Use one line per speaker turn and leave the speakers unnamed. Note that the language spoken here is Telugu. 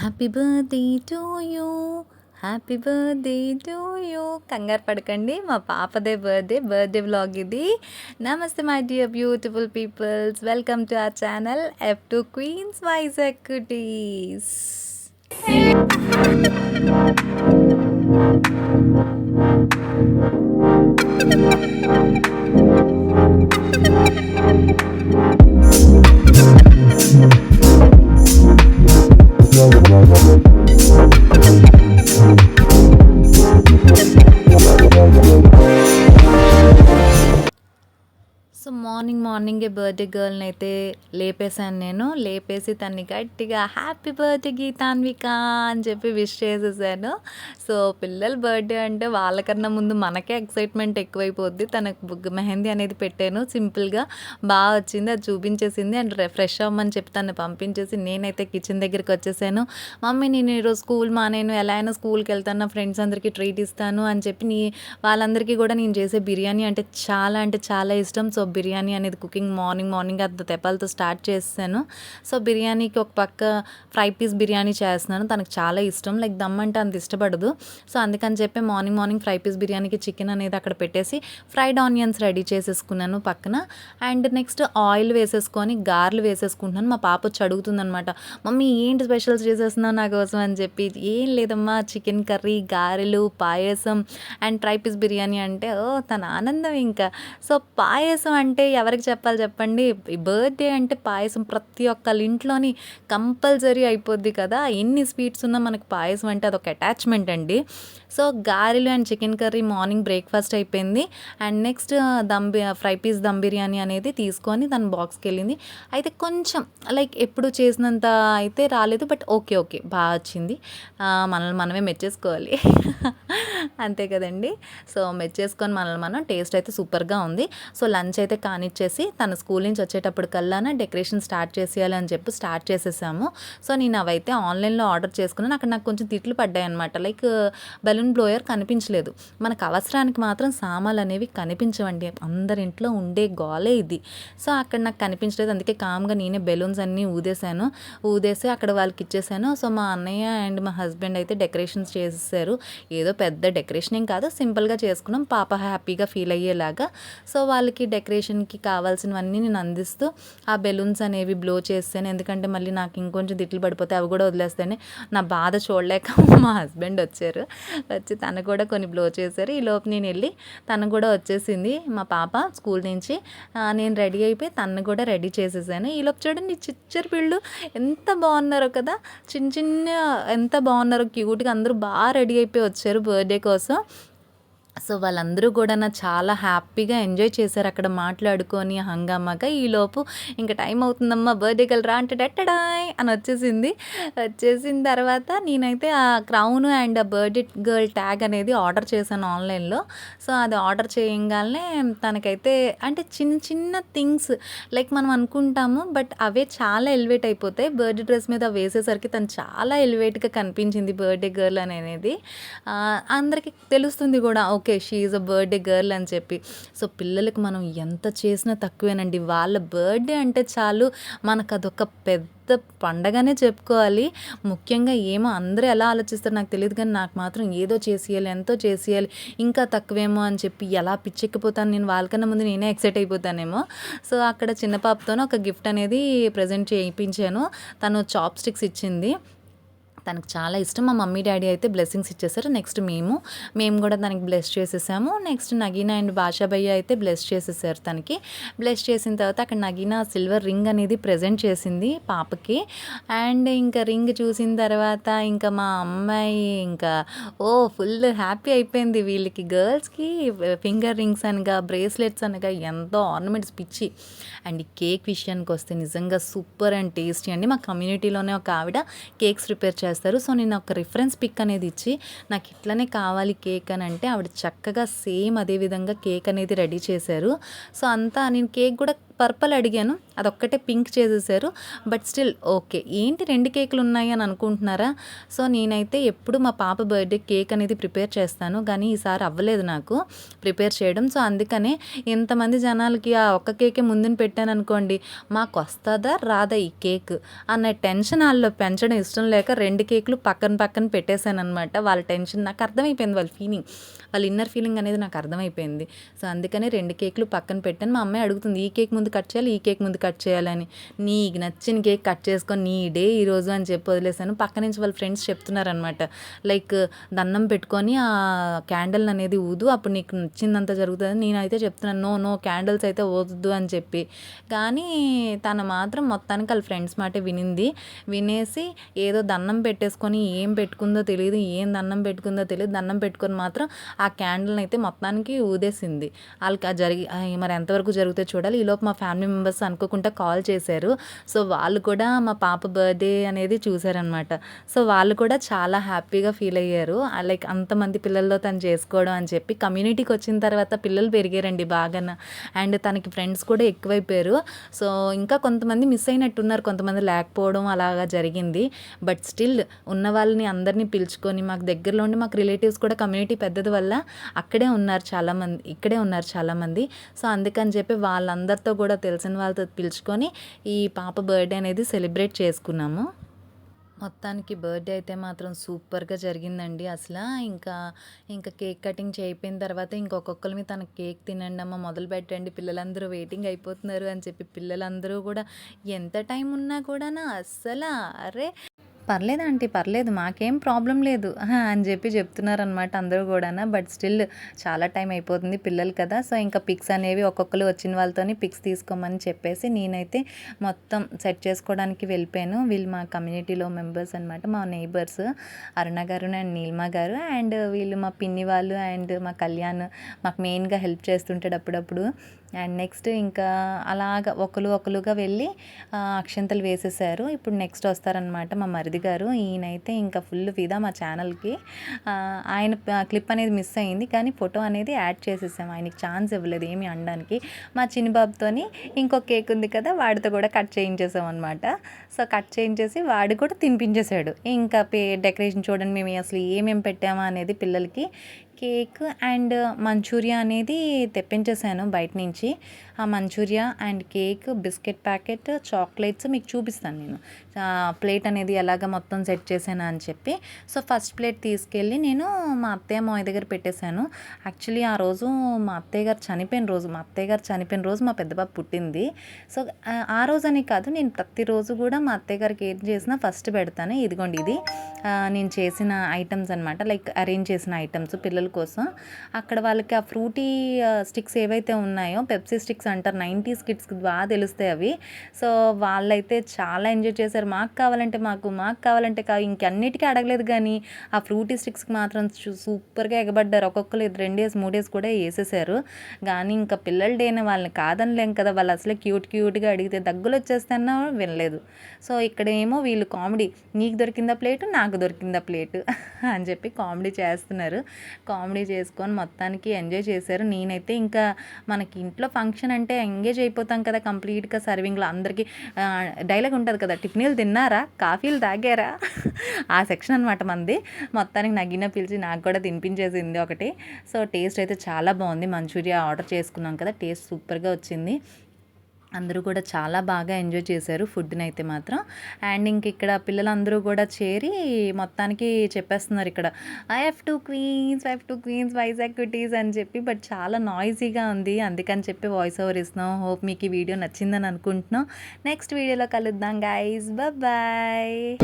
Happy birthday to you happy birthday to you కంగారు పడకండి మా పాపదే బర్త్డే బర్త్డే వ్లాగ్ ఇది. నమస్తే my dear beautiful peoples welcome to our channel F two queens wise equities so morning మార్నింగే బర్త్డే గర్ల్ని అయితే లేపేశాను నేను. లేపేసి తన్ని గట్టిగా హ్యాపీ బర్త్డే గీతాన్విక అని చెప్పి విష్ చేసేసాను. సో పిల్లల బర్త్డే అంటే వాళ్ళకన్నా ముందు మనకే ఎక్సైట్మెంట్ ఎక్కువైపోద్ది. తనకు బుగ్గ మెహందీ అనేది పెట్టాను. సింపుల్గా బాగా వచ్చింది. అది చూపించేసింది. అండ్ ఫ్రెష్ అవ్వమని చెప్పి తను పంపించేసి నేనైతే కిచెన్ దగ్గరికి వచ్చేసాను. మమ్మీ నేను ఈరోజు స్కూల్ మానేను ఎలా అయినా స్కూల్కి వెళ్తాను. నా ఫ్రెండ్స్ అందరికీ ట్రీట్ ఇస్తాను అని చెప్పి నీ వాళ్ళందరికీ కూడా నేను చేసే బిర్యానీ అంటే చాలా అంటే చాలా ఇష్టం. సో బిర్యానీ అనేది కుకింగ్ మార్నింగ్ మార్నింగ్ అది తెప్పలతో స్టార్ట్ చేస్తాను. సో బిర్యానీకి ఒక పక్క ఫ్రై పీస్ బిర్యానీ చేస్తున్నాను. తనకు చాలా ఇష్టం. లైక్ దమ్ అంటే అంత ఇష్టపడదు. సో అందుకని చెప్పి మార్నింగ్ మార్నింగ్ ఫ్రై పీస్ బిర్యానీకి చికెన్ అనేది అక్కడ పెట్టేసి ఫ్రైడ్ ఆనియన్స్ రెడీ చేసేసుకున్నాను పక్కన. అండ్ నెక్స్ట్ ఆయిల్ వేసేసుకొని గార్లు వేసేసుకుంటున్నాను. మా పాప వచ్చి అడుగుతుందనమాట మమ్మీ ఏంటి స్పెషల్స్ చేసేస్తున్నావు నా కోసం? అని చెప్పి ఏం లేదమ్మా చికెన్ కర్రీ గారెలు పాయసం అండ్ ట్రై పీస్ బిర్యానీ అంటే ఓ తన ఆనందం ఇంకా. సో పాయసం అంటే ఎవరికి చెప్పాలి చెప్పండి? ఈ బర్త్డే అంటే పాయసం ప్రతి ఒక్కళ్ళ ఇంట్లోని కంపల్సరీ అయిపోద్ది కదా. ఎన్ని స్వీట్స్ ఉన్నా మనకు పాయసం అంటే అదొక అటాచ్మెంట్ అండి. సో గారెలు and chicken curry morning breakfast అయిపోయింది. And next dum fry piece dum biryani అనేది తీసుకొని తన బాక్స్కి వెళ్ళింది. అయితే కొంచెం లైక్ ఎప్పుడు చేసినంత అయితే రాలేదు బట్ ఓకే ఓకే బాగా వచ్చింది. మనల్ని మనమే మెచ్చేసుకోవాలి. అంతే కదండి. సో మెచ్చేసుకొని మనల్ని మనం టేస్ట్ అయితే సూపర్గా ఉంది. సో లంచ్ అయితే కానీ కానిచ్చేసి తన స్కూల్ నుంచి వచ్చేటప్పుడు కల్లానే డెకరేషన్ స్టార్ట్ చేసేయాలి అని చెప్పి స్టార్ట్ చేసేసాము. సో నేను అవైతే ఆన్లైన్లో ఆర్డర్ చేసుకున్నాను. అక్కడ నాకు కొంచెం తిట్లు పడ్డాయి అనమాట లైక్ బెలూన్ బ్లోయర్ కనిపించలేదు. మనకు అవసరానికి మాత్రం సామాన్లు అనేవి కనిపించవండి. అందరి ఇంట్లో ఉండే గోలే ఇది. సో అక్కడ నాకు కనిపించలేదు. అందుకే కామ్గా నేనే బెలూన్స్ అన్నీ ఊదేశాను. ఊదేసి అక్కడ వాళ్ళకి ఇచ్చేసాను. సో మా అన్నయ్య అండ్ మా హస్బెండ్ అయితే డెకరేషన్స్ చేసేసారు ఏదో పెద్ద డెకరేషన్ ఏం కాదు. సింపుల్గా చేసుకున్నాం. పాప హ్యాపీగా ఫీల్ అయ్యేలాగా. సో వాళ్ళకి డెకరేషన్కి కావాల్సినవన్నీ నేను అందిస్తూ ఆ బెలూన్స్ అనేవి బ్లో చేస్తాను. ఎందుకంటే మళ్ళీ నాకు ఇంకొంచెం దిట్లు పడిపోతే అవి కూడా వదిలేస్తాను. నా బాధ చూడలేక మా హస్బెండ్ వచ్చారు. వచ్చి తను కూడా కొన్ని బ్లో చేశారు. ఈ లోపు నేను వెళ్ళి తను కూడా వచ్చేసింది. మా పాప స్కూల్ నుంచి నేను రెడీ అయిపోయి తను కూడా రెడీ చేసేసాను. ఈ లోపు చూడండి చిచ్చర్ పిళ్ళు ఎంత బాగున్నారో కదా. చిన్న చిన్న ఎంత బాగున్నారో. క్యూట్గా అందరూ బాగా రెడీ అయిపోయి వచ్చారు బర్త్డే కోసం. సో వాళ్ళందరూ కూడా నా చాలా హ్యాపీగా ఎంజాయ్ చేశారు అక్కడ మాట్లాడుకొని హంగామాగా ఈలోపు ఇంకా టైం అవుతుందమ్మా బర్త్డే కలరా అంటే డెట్టడాయ్ అని వచ్చేసింది. వచ్చేసిన తర్వాత నేనైతే ఆ క్రౌన్ అండ్ ఆ బర్త్డే గర్ల్ ట్యాగ్ అనేది ఆర్డర్ చేశాను ఆన్లైన్లో. సో అది ఆర్డర్ చేయగానే తనకైతే అంటే చిన్న చిన్న థింగ్స్ లైక్ మనం అనుకుంటాము బట్ అవే చాలా ఎలివేట్ అయిపోతాయి. బర్త్డే డ్రెస్ మీద వేసేసరికి తను చాలా ఎలివేట్గా కనిపించింది బర్త్డే గర్ల్ అనేది. అందరికీ తెలుస్తుంది కూడా okay she is a birthday girl అని చెప్పి. సో పిల్లలకి మనం ఎంత చేసినా తక్కువేనండి. వాళ్ళ బర్త్డే అంటే చాలు మనకు అదొక పెద్ద పండగనే చెప్పుకోవాలి. ముఖ్యంగా ఏమో అందరూ ఎలా ఆలోచిస్తారు నాకు తెలియదు కానీ నాకు మాత్రం ఏదో చేసేయాలి ఎంతో చేసేయాలి. ఇంకా తక్కువేమో అని చెప్పి ఎలా పిచ్చెక్కిపోతాను నేను వాళ్ళకన్నా ముందు నేనే ఎక్సైట్ అయిపోతానేమో. సో అక్కడ చిన్న పాపతోనే ఒక గిఫ్ట్ అనేది ప్రజెంట్ చేయించాను. తను చాప్ స్టిక్స్ ఇచ్చింది. తనకు చాలా ఇష్టం. మా మమ్మీ డాడీ అయితే బ్లెస్సింగ్స్ ఇచ్చేసారు. నెక్స్ట్ మేము మేము కూడా తనకి బ్లెస్ చేసేసాము. నెక్స్ట్ నగీనా అండ్ భాషాభయ్య అయితే బ్లెస్ చేసేసారు తనకి. బ్లెస్ చేసిన తర్వాత అక్కడ నగీనా సిల్వర్ రింగ్ అనేది ప్రజెంట్ చేసింది పాపకి. అండ్ ఇంకా రింగ్ చూసిన తర్వాత ఇంకా మా అమ్మాయి ఇంకా ఓ ఫుల్ హ్యాపీ అయిపోయింది వీళ్ళకి. గర్ల్స్కి ఫింగర్ రింగ్స్ అనగా బ్రేస్లెట్స్ అనగా ఎంతో ఆర్నమెంట్స్ పిచ్చి. అండ్ ఈ కేక్ విషయానికి వస్తే నిజంగా సూపర్ అండ్ టేస్టీ అండి. మా కమ్యూనిటీలోనే ఒక ఆవిడ కేక్స్ ప్రిపేర్ చేస్తారు సో నేను ఒక రిఫరెన్స్ పిక్ అనేది ఇచ్చి నాకు ఇట్లనే కావాలి కేక్ అని అంటే ఆవిడ చక్కగా సేమ్ అదే విధంగా కేక్ అనేది రెడీ చేశారు. సో అంతా నేను కేక్ కూడా పర్పల్ అడిగాను. అదొక్కటే పింక్ చేసేసారు. But still okay. ఏంటి రెండు కేకులు ఉన్నాయి అని అనుకుంటున్నారా? సో నేనైతే ఎప్పుడు మా పాప బర్త్డే కేక్ అనేది ప్రిపేర్ చేస్తాను. కానీ ఈసారి అవ్వలేదు నాకు ప్రిపేర్ చేయడం. సో అందుకనే ఇంతమంది జనాలకి ఆ ఒక్క కేకే ముందున పెట్టాను అనుకోండి మాకు వస్తుందా? రాదా ఈ కేక్? అన్న టెన్షన్ వాళ్ళు పెంచడం ఇష్టం లేక రెండు కేకులు పక్కన పక్కన పెట్టేశాను అనమాట వాళ్ళ టెన్షన్ నాకు అర్థమైపోయింది వాళ్ళ ఫీలింగ్. వాళ్ళ ఇన్నర్ ఫీలింగ్ అనేది నాకు అర్థమైపోయింది. సో అందుకనే రెండు కేకులు పక్కన పెట్టాను. మా అమ్మాయి అడుగుతుంది ఈ కేక్ ముందు ముందు కట్ చేయాలి ఈ కేక్ ముందు కట్ చేయాలని. నీకు నచ్చిన కేక్ కట్ చేసుకొని నీ డే ఈరోజు అని చెప్పి వదిలేసాను పక్క నుంచి వాళ్ళ ఫ్రెండ్స్ చెప్తున్నారనమాట లైక్ దండం పెట్టుకొని ఆ క్యాండిల్ అనేది ఊదు అప్పుడు నీకు నచ్చిందంత జరుగుతుంది నేనైతే చెప్తున్నాను. నో నో క్యాండిల్స్ అయితే వద్దు అని చెప్పి. కానీ తను మాత్రం మొత్తానికి వాళ్ళ ఫ్రెండ్స్ మాట వినింది. వినేసి ఏదో దండం పెట్టేసుకొని ఏం పెట్టుకుందో తెలియదు ఏం దండం పెట్టుకుందో తెలియదు దండం పెట్టుకొని మాత్రం ఆ క్యాండిల్ని అయితే మొత్తానికి ఊదేసింది. వాళ్ళకి ఆ జరిగి మరి ఎంతవరకు జరిగితే చూడాలి. ఈలోపు మా ఫ్యామిలీ మెంబర్స్ అనుకోకుండా కాల్ చేశారు. సో వాళ్ళు కూడా మా పాప బర్త్డే అనేది చూశారనమాట సో వాళ్ళు కూడా చాలా హ్యాపీగా ఫీల్ అయ్యారు. లైక్ అంతమంది పిల్లల్లో తను చేసుకోవడం అని చెప్పి కమ్యూనిటీకి వచ్చిన తర్వాత పిల్లలు పెరిగారండి బాగా అండ్ తనకి ఫ్రెండ్స్ కూడా ఎక్కువైపోయారు. సో ఇంకా కొంతమంది మిస్ అయినట్టున్నారు. కొంతమంది లేకపోవడం అలాగా జరిగింది. బట్ స్టిల్ ఉన్న వాళ్ళని అందరినీ పిలుచుకొని మాకు దగ్గరలో ఉండి మాకు రిలేటివ్స్ కూడా కమ్యూనిటీ పెద్దది వల్ల అక్కడే ఉన్నారు చాలామంది ఇక్కడే ఉన్నారు చాలామంది. సో అందుకని చెప్పి వాళ్ళందరితో కూడా కూడా తెలిసిన వాళ్ళతో పిలుచుకొని ఈ పాప బర్త్డే అనేది సెలబ్రేట్ చేసుకున్నాము. మొత్తానికి బర్త్డే అయితే మాత్రం సూపర్గా జరిగిందండి అసలు. ఇంకా ఇంకా కేక్ కటింగ్ చేయిపోయిన తర్వాత ఇంకొకళ్ళమి తన కేక్ తినండి అమ్మ మొదలు పెట్టండి పిల్లలందరూ వెయిటింగ్ అయిపోతున్నారు అని చెప్పి పిల్లలందరూ కూడా ఎంత టైం ఉన్నా కూడా అస్సలు అరే పర్లేదు ఆంటీ పర్లేదు. మాకేం ప్రాబ్లం లేదు. అని చెప్పి చెప్తున్నారనమాట అందరూ కూడా బట్ స్టిల్ చాలా టైం అయిపోతుంది పిల్లలు కదా. సో ఇంకా పిక్స్ అనేవి ఒక్కొక్కరు వచ్చిన వాళ్ళతోని పిక్స్ తీసుకోమని చెప్పేసి నేనైతే మొత్తం సెట్ చేసుకోవడానికి వెళ్ళిపోయాను. వీళ్ళు మా కమ్యూనిటీలో మెంబర్స్ అనమాట మా నైబర్స్ అరుణ గారు అండ్ నీలిమ గారు. అండ్ వీళ్ళు మా పిన్ని వాళ్ళు అండ్ మా కళ్యాణ్ మాకు మెయిన్గా హెల్ప్ చేస్తుంటాడు అప్పుడప్పుడు. అండ్ నెక్స్ట్ ఇంకా అలాగ ఒకరు ఒకరుగా వెళ్ళి అక్షంతలు వేసేసారు. ఇప్పుడు నెక్స్ట్ వస్తారనమాట మా మరిది గారు. ఈయనైతే ఇంకా ఫుల్ ఫిదా మా ఛానల్కి ఆయన క్లిప్ అనేది మిస్ అయింది. కానీ ఫోటో అనేది యాడ్ చేసేసాం. ఆయనకి ఛాన్స్ ఇవ్వలేదు ఏమి అనడానికి. మా చిన్నబాబుతోని ఇంకో కేక్ ఉంది కదా వాడితో కూడా కట్ చేయించేసాం అనమాట సో కట్ చేయించేసి వాడు కూడా తినిపించేశాడు. ఇంకా పే డెకరేషన్ చూడండి మేము అసలు ఏమేమి పెట్టామా అనేది పిల్లలకి కేక్ అండ్ మంచూరియా అనేది తెప్పించేసాను బయట నుంచి. ఆ Manchuria and cake biscuit packet chocolates మీకు చూపిస్తాను నేను. ప్లేట్ అనేది ఎలాగ మొత్తం సెట్ చేశాను అని చెప్పి. సో ఫస్ట్ ప్లేట్ తీసుకెళ్ళి నేను మా అత్తయ్య మాయ దగ్గర పెట్టేశాను. యాక్చువల్లీ ఆ రోజు మా అత్తయ్య గారు చనిపోయిన రోజు మా అత్తయ్య గారు చనిపోయిన రోజు మా పెద్దబాబు పుట్టింది. సో ఆ- రోజు అని కాదు నేను ప్రతిరోజు కూడా మా అత్తయ్య గారికి ఏం చేసినా ఫస్ట్ పెడతాను. ఇదిగోండి ఇది. నేను చేసిన ఐటమ్స్ అనమాట లైక్ అరేంజ్ చేసిన ఐటమ్స్ పిల్లలు కోసం. అక్కడ వాళ్ళకి ఆ ఫ్రూటీ స్టిక్స్ ఏవైతే ఉన్నాయో పెప్సీ స్టిక్స్ అంటారు నైంటీస్ కిడ్స్కి బాగా తెలుస్తాయి అవి. సో వాళ్ళైతే చాలా ఎంజాయ్ చేశారు. మాకు కావాలంటే మాకు మాకు కావాలంటే కా ఇంకన్నిటికీ అడగలేదు కానీ ఆ ఫ్రూటీ స్టిక్స్కి మాత్రం చూ- సూపర్గా ఎగబడ్డారు. ఒక్కొక్కరు రెండు డేస్ మూడు మూడేసి కూడా వేసేసారు. కానీ ఇంకా పిల్లల డేని వాళ్ళని కాదనలేం కదా వాళ్ళు అసలే క్యూట్ క్యూట్గా అడిగితే దగ్గులు వచ్చేస్తానో వినలేదు. సో ఇక్కడ ఏమో వీళ్ళు కామెడీ నీకు దొరికిందా ప్లేట్ నాకు దొరికిందా ప్లేట్ అని చెప్పి కామెడీ చేస్తున్నారు. కామెడీ చేసుకొని మొత్తానికి ఎంజాయ్ చేశారు. నేనైతే ఇంకా మనకి ఇంట్లో ఫంక్షన్ అంటే ఎంగేజ్ అయిపోతాం కదా కంప్లీట్గా సర్వింగ్లో అందరికీ. డైలాగ్ ఉంటుంది కదా టిఫిన్లు తిన్నారా? కాఫీలు తాగారా? ఆ సెక్షన్ అనమాట మంది మొత్తానికి నగిన పిలిచి నాకు కూడా తినిపించేసింది ఒకటి. సో టేస్ట్ అయితే చాలా బాగుంది. మంచూరియా ఆర్డర్ చేసుకున్నాం కదా టేస్ట్ సూపర్గా వచ్చింది. అందరూ కూడా చాలా బాగా ఎంజాయ్ చేశారు ఫుడ్ని అయితే మాత్రం. అండ్ ఇంక ఇక్కడ పిల్లలందరూ కూడా చేరి మొత్తానికి చెప్పేస్తున్నారు ఇక్కడ I have two queens I have two queens wise equities అని చెప్పి. బట్ చాలా నాయిజీగా ఉంది. అందుకని చెప్పి వాయిస్ ఓవర్ ఇస్తున్నాం. హోప్ మీకు ఈ వీడియో నచ్చిందని అనుకుంటున్నాం. నెక్స్ట్ వీడియోలో కలుద్దాం గైజ్ బాయ్